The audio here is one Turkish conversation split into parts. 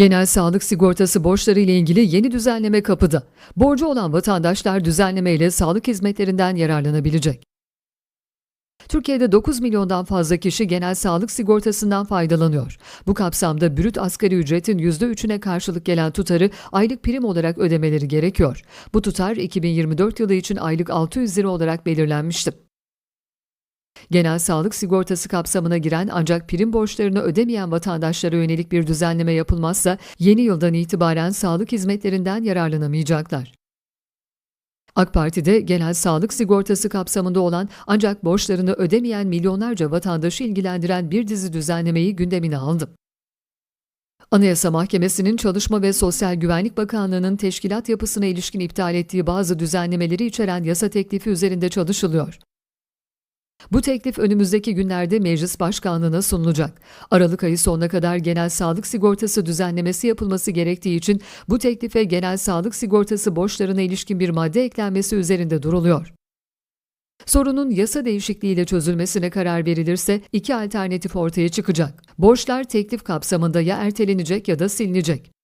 Genel sağlık sigortası borçları ile ilgili yeni düzenleme kapıda. Borcu olan vatandaşlar düzenleme ile sağlık hizmetlerinden yararlanabilecek. Türkiye'de 9 milyondan fazla kişi genel sağlık sigortasından faydalanıyor. Bu kapsamda brüt asgari ücretin %3'üne karşılık gelen tutarı aylık prim olarak ödemeleri gerekiyor. Bu tutar 2024 yılı için aylık 600 lira olarak belirlenmişti. Genel sağlık sigortası kapsamına giren ancak prim borçlarını ödemeyen vatandaşlara yönelik bir düzenleme yapılmazsa yeni yıldan itibaren sağlık hizmetlerinden yararlanamayacaklar. AK Parti'de genel sağlık sigortası kapsamında olan ancak borçlarını ödemeyen milyonlarca vatandaşı ilgilendiren bir dizi düzenlemeyi gündemine aldı. Anayasa Mahkemesi'nin Çalışma ve Sosyal Güvenlik Bakanlığı'nın teşkilat yapısına ilişkin iptal ettiği bazı düzenlemeleri içeren yasa teklifi üzerinde çalışılıyor. Bu teklif önümüzdeki günlerde meclis başkanlığına sunulacak. Aralık ayı sonuna kadar genel sağlık sigortası düzenlemesi yapılması gerektiği için bu teklife genel sağlık sigortası borçlarına ilişkin bir madde eklenmesi üzerinde duruluyor. Sorunun yasa değişikliğiyle çözülmesine karar verilirse iki alternatif ortaya çıkacak. Borçlar teklif kapsamında ya ertelenecek ya da silinecek.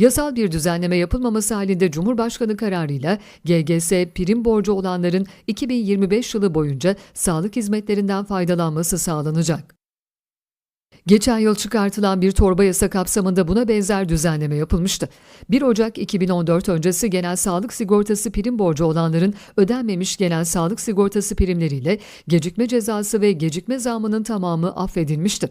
Yasal bir düzenleme yapılmaması halinde Cumhurbaşkanı kararıyla GGS prim borcu olanların 2025 yılı boyunca sağlık hizmetlerinden faydalanması sağlanacak. Geçen yıl çıkartılan bir torba yasa kapsamında buna benzer düzenleme yapılmıştı. 1 Ocak 2014 öncesi genel sağlık sigortası prim borcu olanların ödenmemiş genel sağlık sigortası primleriyle gecikme cezası ve gecikme zamının tamamı affedilmişti.